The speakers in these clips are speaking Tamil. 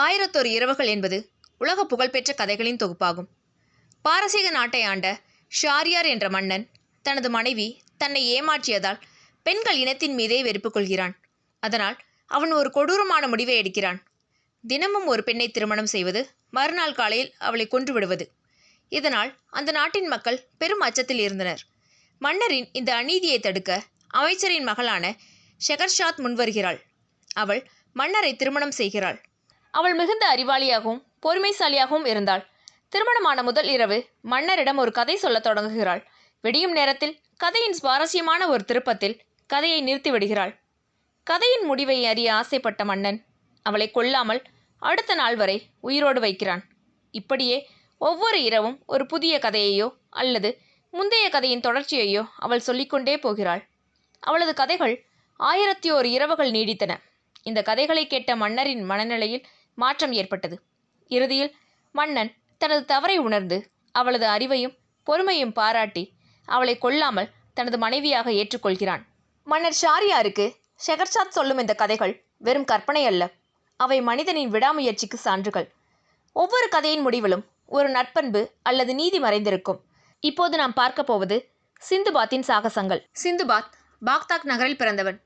ஆயிரத்தொரு இரவுகள் என்பது உலக புகழ்பெற்ற கதைகளின் தொகுப்பாகும். பாரசீக நாட்டை ஆண்ட ஷாரியார் என்ற மன்னன் தனது மனைவி தன்னை ஏமாற்றியதால் பெண்கள் இனத்தின் மீதே வெறுப்பு கொள்கிறான். அதனால் அவன் ஒரு கொடூரமான முடிவை எடுக்கிறான். தினமும் ஒரு பெண்ணை திருமணம் செய்வது மறுநாள் காலையில் அவளை கொன்று விடுவது. இதனால் அந்த நாட்டின் மக்கள் பெரும் அச்சத்தில் இருந்தனர். மன்னரின் இந்த அநீதியை தடுக்க அமைச்சரின் மகளான ஷெகர்ஷாத் முன்வருகிறாள். அவள் மன்னரை திருமணம் செய்கிறாள். அவள் மிகுந்த அறிவாளியாகவும் பொறுமைசாலியாகவும் இருந்தாள். திருமணமான முதல் இரவு மன்னரிடம் ஒரு கதை சொல்லத் தொடங்குகிறாள். விடியும் நேரத்தில் கதையின் சுவாரஸ்யமான ஒரு திருப்பத்தில் கதையை நிறுத்தி விடுகிறாள். கதையின் முடிவை அறிய ஆசைப்பட்ட மன்னன் அவளை கொல்லாமல் அடுத்த நாள் வரை உயிரோடு வைக்கிறான். இப்படியே ஒவ்வொரு இரவும் ஒரு புதிய கதையையோ அல்லது முந்தைய கதையின் தொடர்ச்சியையோ அவள் சொல்லிக்கொண்டே போகிறாள். அவளது கதைகள் ஆயிரத்தி ஓர் இரவுகள் நீடித்தன. இந்த கதைகளை கேட்ட மன்னரின் மனநிலையில் மாற்றம் ஏற்பட்டது. இறுதியில் மன்னன் தனது தவறை உணர்ந்து அவளது அறிவையும் பொறுமையும் பாராட்டி அவளை கொல்லாமல் தனது மனைவியாக ஏற்றுக்கொள்கிறான். மன்னர் ஷாரியாருக்கு ஷெகர்ஷாத் சொல்லும் இந்த கதைகள் வெறும் கற்பனை அல்ல. அவை மனிதனின் விடாமுயற்சிக்கு சான்றுகள். ஒவ்வொரு கதையின் முடிவிலும் ஒரு நட்பண்பு அல்லது நீதி மறைந்திருக்கும். இப்போது நாம் பார்க்க போவது சிந்துபாத்தின் சாகசங்கள். சிந்துபாத் பாக்தாக் நகரில் பிறந்தவன்.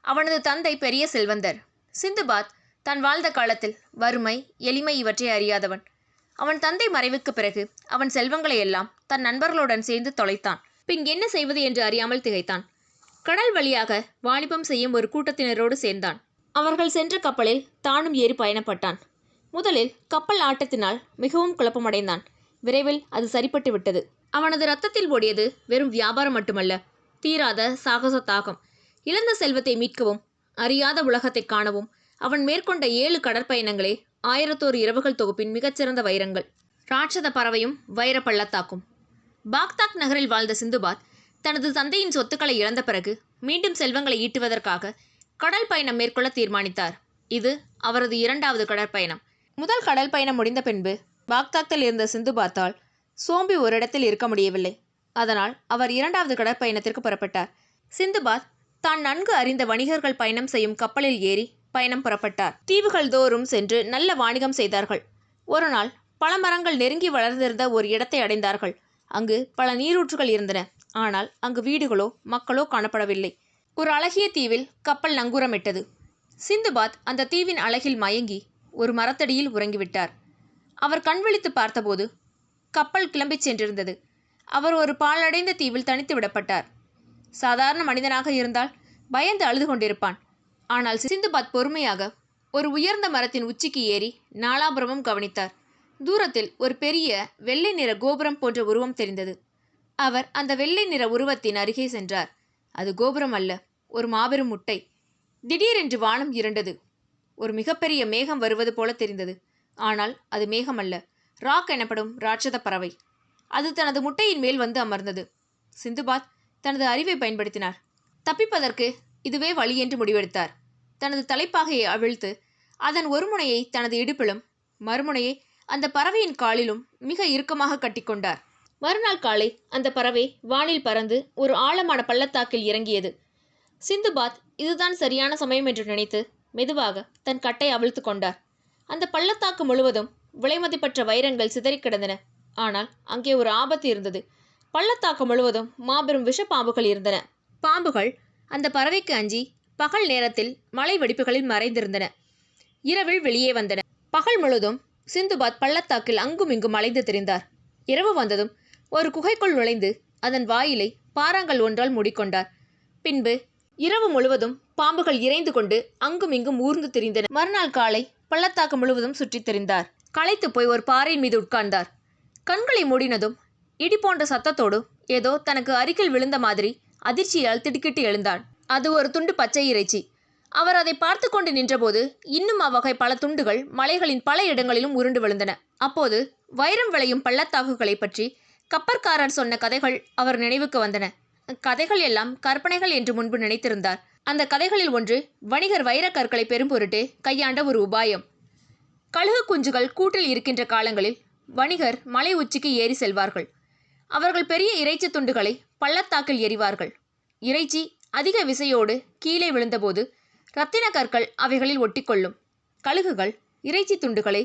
அவனது தந்தை பெரிய செல்வந்தர். சிந்துபாத் தான் வாழ்ந்த காலத்தில் வறுமை எளிமை இவற்றை அறியாதவன். அவன் தந்தை மறைவுக்கு பிறகு அவன் செல்வங்களை எல்லாம் தன் நண்பர்களுடன் சேர்ந்து தொலைத்தான். பின் என்ன செய்வது என்று அறியாமல் திகைத்தான். கடல் வழியாக வாணிபம் செய்யும் ஒரு கூட்டத்தினரோடு சேர்ந்தான். அவர்கள் சென்ற கப்பலில் தானும் ஏறி பயணப்பட்டான். முதலில் கப்பல் ஆட்டத்தினால் மிகவும் குழப்பமடைந்தான். விரைவில் அது சரிப்பட்டு விட்டது. அவனது ரத்தத்தில் ஓடியது வெறும் வியாபாரம் மட்டுமல்ல தீராத சாகச தாகம். இழந்த செல்வத்தை மீட்கவும் அறியாத உலகத்தை காணவும் அவன் மேற்கொண்ட ஏழு கடற்பயணங்களே ஆயிரத்தோரு இரவுகள் தொகுப்பின் மிகச்சிறந்த வைரங்கள். ராட்சத பறவையும் வைர பள்ளத்தாக்கும். பாக்தாக் நகரில் வாழ்ந்த சிந்துபாத் தனது தந்தையின் சொத்துக்களை இழந்த பிறகு மீண்டும் செல்வங்களை ஈட்டுவதற்காக கடல் பயணம் மேற்கொள்ள தீர்மானித்தார். இது அவரது இரண்டாவது கடற்பயணம். முதல் கடல் பயணம் முடிந்த பின்பு பாக்தாக்கில் இருந்த சிந்துபாத்தால் சோம்பி ஒரு இடத்தில் இருக்க முடியவில்லை. அதனால் அவர் இரண்டாவது கடற்பயணத்திற்கு புறப்பட்டார். சிந்துபாத் தான் நன்கு அறிந்த வணிகர்கள் பயணம் செய்யும் கப்பலில் ஏறி பயணம் புறப்பட்டார். தீவுகள் தோறும் சென்று நல்ல வாணிகம் செய்தார்கள். ஒரு நாள் பல மரங்கள் நெருங்கி வளர்ந்திருந்த ஒரு இடத்தை அடைந்தார்கள். அங்கு பல நீரூற்றுகள் இருந்தன. ஆனால் அங்கு வீடுகளோ மக்களோ காணப்படவில்லை. ஒரு அழகிய தீவில் கப்பல் நங்கூரமிட்டது. சிந்துபாத் அந்த தீவின் அழகில் மயங்கி ஒரு மரத்தடியில் உறங்கிவிட்டார். அவர் கண்விழித்து பார்த்தபோது கப்பல் கிளம்பிச் சென்றிருந்தது. அவர் ஒரு பாலடைந்த தீவில் தனித்து விடப்பட்டார். சாதாரண மனிதனாக இருந்தால் பயந்து அழுது கொண்டிருப்பான். ஆனால் சிந்துபாத் பொறுமையாக ஒரு உயர்ந்த மரத்தின் உச்சிக்கு ஏறி நாலாபுரமும் கவனித்தார். தூரத்தில் ஒரு பெரிய வெள்ளை நிற கோபுரம் போன்ற உருவம் தெரிந்தது. அவர் அந்த வெள்ளை நிற உருவத்தின் அருகே சென்றார். அது கோபுரம் அல்ல ஒரு மாபெரும் முட்டை. திடீரென்று வானம் இருண்டது. ஒரு மிகப்பெரிய மேகம் வருவது போல தெரிந்தது. ஆனால் அது மேகம் அல்ல ராக் எனப்படும் ராட்சத பறவை. அது தனது முட்டையின் மேல் வந்து அமர்ந்தது. சிந்துபாத் தனது அறிவை பயன்படுத்தினார். தப்பிப்பதற்கு இதுவே வழி என்று முடிவெடுத்தார். தனது தலைப்பாகையை அவிழ்த்து அதன் ஒரு முனையை தனது இடுப்பிலும் மறுமுனையை அந்த பறவையின் காலிலும் மிக இறுக்கமாக கட்டிக்கொண்டார். மறுநாள் காலை அந்த பறவை வானில் பறந்து ஒரு ஆழமான பள்ளத்தாக்கில் இறங்கியது. சிந்துபாத் இதுதான் சரியான சமயம் என்று நினைத்து மெதுவாக தன் கட்டை அவிழ்த்து கொண்டார். அந்த பள்ளத்தாக்கு முழுவதும் விலைமதிப்பற்ற வைரங்கள் சிதறிக் கிடந்தன. ஆனால் அங்கே ஒரு ஆபத்து இருந்தது. பள்ளத்தாக்கு முழுவதும் மாபெரும் விஷப்பாம்புகள் இருந்தன. பாம்புகள் அந்த பறவைக்கு அஞ்சி பகல் நேரத்தில் மலை வெடிப்புகளில் மறைந்திருந்தன. இரவில் வெளியே வந்தன. பகல் முழுதும் சிந்துபாத் பள்ளத்தாக்கில் அங்கும் இங்கும் அலைந்து திரிந்தார். இரவு வந்ததும் ஒரு குகைக்குள் நுழைந்து அதன் வாயிலை பாறாங்கல் ஒன்றால் மூடிக்கொண்டார். பின்பு இரவு முழுவதும் பாம்புகள் இறைந்து கொண்டு அங்கும் இங்கும் ஊர்ந்து திரிந்தன. மறுநாள் காலை பள்ளத்தாக்கு முழுவதும் சுற்றித் திரிந்தார். களைத்து போய் ஒரு பாறையின் மீது உட்கார்ந்தார். கண்களை மூடினதும் இடி போன்ற சத்தத்தோடு ஏதோ தனக்கு அருகில் விழுந்த மாதிரி அதிர்ச்சியால் திடுக்கிட்டு எழுந்தான். அது ஒரு துண்டு பச்சை இறைச்சி. அவர் அதை பார்த்து கொண்டு நின்றபோது இன்னும் அவ்வகை பல துண்டுகள் மலைகளின் பல இடங்களிலும் உருண்டு விழுந்தன. அப்போது வைரம் விளையும் பள்ளத்தாக்குகளை பற்றி கப்பற்காரர் சொன்ன கதைகள் அவர் நினைவுக்கு வந்தன. கதைகள் எல்லாம் கற்பனைகள் என்று முன்பு நினைத்திருந்தார். அந்த கதைகளில் ஒன்று வணிகர் வைரக்கற்களை பெரும் பொருட்டு கையாண்ட ஒரு உபாயம். கழுகு குஞ்சுகள் கூட்டில் இருக்கின்ற காலங்களில் வணிகர் மலை உச்சிக்கு ஏறி செல்வார்கள். அவர்கள் பெரிய இறைச்சி துண்டுகளை பள்ளத்தாக்கில் எறிவார்கள். இறைச்சி அதிக விசையோடு கீழே விழுந்தபோது இரத்தின கற்கள் அவைகளில் ஒட்டிக்கொள்ளும். கழுகுகள் இறைச்சி துண்டுகளை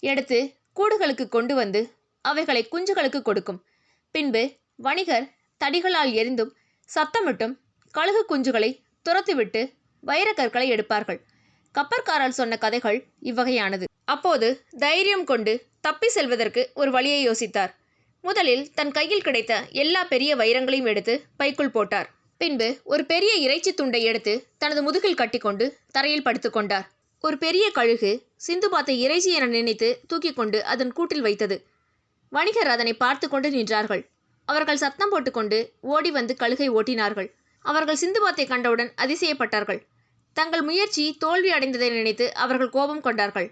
எடுத்து கூடுகளுக்கு கொண்டு வந்து அவைகளை குஞ்சுகளுக்கு கொடுக்கும். பின்பு வணிகர் தடிகளால் எரிந்தும் சத்தமிட்டும் கழுகு குஞ்சுகளை துரத்திவிட்டு வைரக்கற்களை எடுப்பார்கள். கப்பற்காரால் சொன்ன கதைகள் இவ்வகையானது. அப்போது தைரியம் கொண்டு தப்பி செல்வதற்கு ஒரு வழியை யோசித்தார். முதலில் தன் கையில் கிடைத்த எல்லா பெரிய வைரங்களையும் எடுத்து பைக்குள் போட்டார். பின்பு ஒரு பெரிய இறைச்சி துண்டை எடுத்து தனது முதுகில் கட்டிக்கொண்டு தரையில் படுத்துக்கொண்டார் ஒரு பெரிய கழுகு சிந்துபாத்தை இறைச்சி என நினைத்து தூக்கி கொண்டு அதன் கூட்டில் வைத்தது. வணிகர் அதனை பார்த்து கொண்டு நின்றார்கள். அவர்கள் சத்தம் போட்டுக்கொண்டு ஓடி வந்து கழுகை ஓட்டினார்கள். அவர்கள் சிந்துபாத்தை கண்டவுடன் அதிசயப்பட்டார்கள். தங்கள் முயற்சி தோல்வி அடைந்ததை நினைத்து அவர்கள் கோபம் கொண்டார்கள்.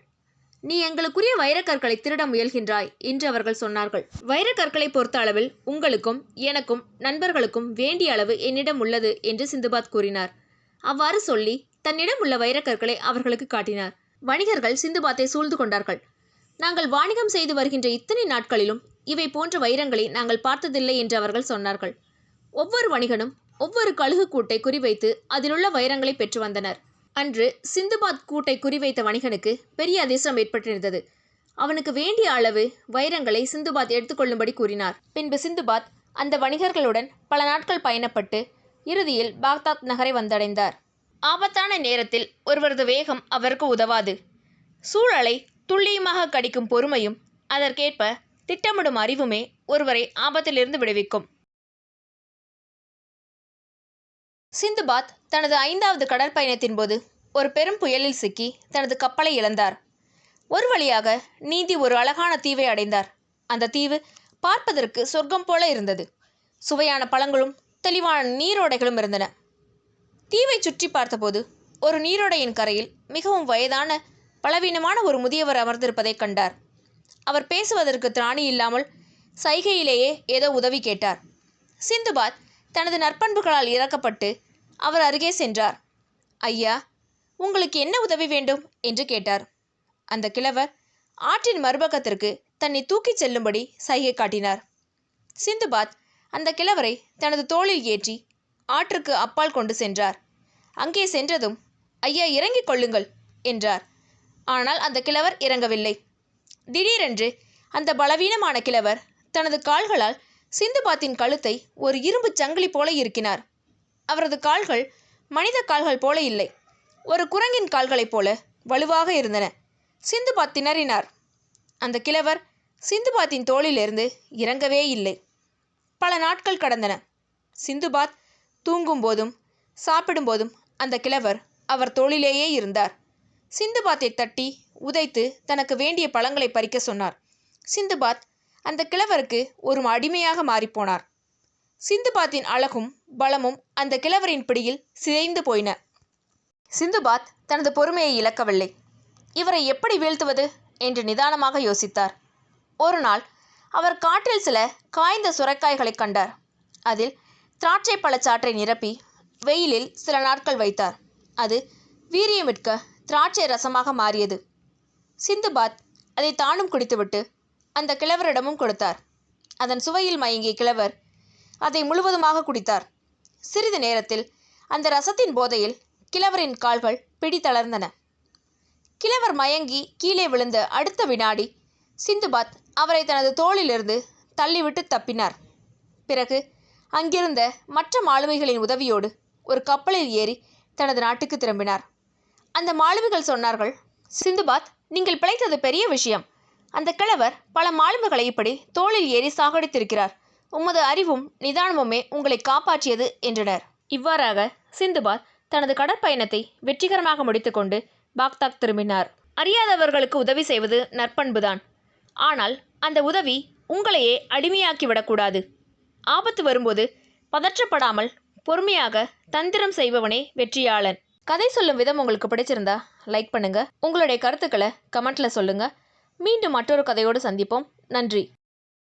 நீ எங்களுக்குரிய வைரக்கற்களை திருட முயல்கின்றாய் என்று அவர்கள் சொன்னார்கள். வைரக்கற்களை பொறுத்த அளவில் உங்களுக்கும் எனக்கும் நண்பர்களுக்கும் வேண்டிய அளவு என்னிடம் உள்ளது என்று சிந்துபாத் கூறினார். அவ்வாறு சொல்லி தன்னிடம் உள்ள வைரக்கற்களை அவர்களுக்கு காட்டினார். வணிகர்கள் சிந்துபாத்தை சூழ்ந்து கொண்டார்கள். நாங்கள் வாணிகம் செய்து வருகின்ற இத்தனை நாட்களிலும் இவை போன்ற வைரங்களை நாங்கள் பார்த்ததில்லை என்று அவர்கள் சொன்னார்கள். ஒவ்வொரு வணிகனும் ஒவ்வொரு கழுகு கூட்டை குறிவைத்து அதிலுள்ள வைரங்களை பெற்று வந்தனர். அன்று சிந்துபாத் கூட்டை குறிவைத்த வணிகனுக்கு பெரிய அதிர்ஷ்டம் ஏற்பட்டிருந்தது. அவனுக்கு வேண்டிய அளவு வைரங்களை சிந்துபாத் எடுத்துக்கொள்ளும்படி கூறினார். பின்பு சிந்துபாத் அந்த வணிகர்களுடன் பல நாட்கள் பயணப்பட்டு இறுதியில் பாக்தாத் நகரை வந்தடைந்தார். ஆபத்தான நேரத்தில் ஒருவரது வேகம் அவருக்கு உதவாது. சூழலை துல்லியமாக கடிக்கும் பொறுமையும் அதற்கேற்ப திட்டமிடும் அறிவுமே ஒருவரை ஆபத்திலிருந்து விடுவிக்கும். சிந்துபாத் தனது ஐந்தாவது கடற்பயணத்தின் போது ஒரு பெரும் புயலில் சிக்கி தனது கப்பலை இழந்தார். ஒரு வழியாக நீந்தி ஒரு அழகான தீவை அடைந்தார். அந்த தீவு பார்ப்பதற்கு சொர்க்கம் போல இருந்தது. சுவையான பழங்களும் தெளிவான நீரோடைகளும் இருந்தன. தீவை சுற்றி பார்த்தபோது ஒரு நீரோடையின் கரையில் மிகவும் வயதான பலவீனமான ஒரு முதியவர் அமர்ந்திருப்பதைக் கண்டார். அவர் பேசுவதற்கு திராணி இல்லாமல் சைகையிலேயே ஏதோ உதவி கேட்டார். சிந்துபாத் தனது நற்பண்புகளால் இறக்கப்பட்டு அவர் அருகே சென்றார். ஐயா உங்களுக்கு என்ன உதவி வேண்டும்? என்று கேட்டார். அந்த கிழவர் ஆற்றின் மறுபக்கத்திற்கு தன்னை தூக்கிச் செல்லும்படி சைகை காட்டினார். சிந்துபாத் அந்த கிழவரை தனது தோளில் ஏற்றி ஆற்றுக்கு அப்பால் கொண்டு சென்றார். அங்கே சென்றதும் ஐயா இறங்கிக் கொள்ளுங்கள் என்றார். ஆனால் அந்த கிழவர் இறங்கவில்லை. திடீரென்று அந்த பலவீனமான கிழவர் தனது கால்களால் சிந்துபாத்தின் கழுத்தை ஒரு இரும்புச் சங்கிலி போல இருக்கினார் அவரது கால்கள் மனித கால்கள் போல இல்லை. ஒரு குரங்கின் கால்களைப் போல வலுவாக இருந்தன. சிந்துபாத் திணறினார் அந்த கிழவர் சிந்துபாத்தின் தோளிலிருந்து இறங்கவே இல்லை. பல நாட்கள் கடந்தன. சிந்துபாத் தூங்கும்போதும் சாப்பிடும்போதும் அந்த கிழவர் அவர் தோளிலேயே இருந்தார். சிந்துபாத்தை தட்டி உதைத்து தனக்கு வேண்டிய பழங்களை பறிக்க சொன்னார். சிந்துபாத் அந்த கிழவருக்கு ஒரு அடிமையாக மாறிப்போனார். சிந்துபாத்தின் அழகும் பலமும் அந்த கிழவரின் பிடியில் சிதைந்து போயின. சிந்துபாத் தனது பொறுமையை இழக்கவில்லை. இவரை எப்படி வீழ்த்துவது என்று நிதானமாக யோசித்தார். ஒரு நாள் அவர் காற்றில் சில காய்ந்த சுரைக்காய்களைக் கண்டார். அதில் திராட்சை பழச்சாற்றை நிரப்பி வெயிலில் சில நாட்கள் வைத்தார். அது வீரியமிட்க திராட்சை ரசமாக மாறியது. சிந்துபாத் அதை தானும் குடித்துவிட்டு அந்த கிழவரிடமும் கொடுத்தார். அதன் சுவையில் மயங்கிய கிழவர் அதை முழுவதுமாக குடித்தார். சிறிது நேரத்தில் அந்த ரசத்தின் போதையில் கிழவரின் கால்கள் பிடி தளர்ந்தன கிழவர் மயங்கி கீழே விழுந்த அடுத்த வினாடி சிந்துபாத் அவரை தனது தோளிலிருந்து தள்ளிவிட்டு தப்பினார். பிறகு அங்கிருந்த மற்ற மாலுமிகளின் உதவியோடு ஒரு கப்பலில் ஏறி தனது நாட்டுக்கு திரும்பினார். அந்த மாலுமிகள் சொன்னார்கள் சிந்துபாத் நீங்கள் பிழைத்தது பெரிய விஷயம். அந்த கிழவர் பல மாலுமிகளை இப்படி தோளில் ஏறி சாகடித்திருக்கிறார். உமது அறிவும் நிதானமுமே உங்களை காப்பாற்றியது என்றனர். இவ்வாறாக சிந்துபாத் தனது கடற்பயணத்தை வெற்றிகரமாக முடித்துக்கொண்டு பாக்தாக் திரும்பினார். அறியாதவர்களுக்கு உதவி செய்வது நற்பண்புதான். ஆனால் அந்த உதவி உங்களையே அடிமையாக்கிவிடக்கூடாது. ஆபத்து வரும்போது பதற்றப்படாமல் பொறுமையாக தந்திரம் செய்பவனே வெற்றியாளன். கதை சொல்லும் விதம் உங்களுக்கு பிடிச்சிருந்தா லைக் பண்ணுங்க. உங்களுடைய கருத்துக்களை கமெண்ட்ல சொல்லுங்கள் மீண்டும் மற்றொரு கதையோடு சந்திப்போம். நன்றி.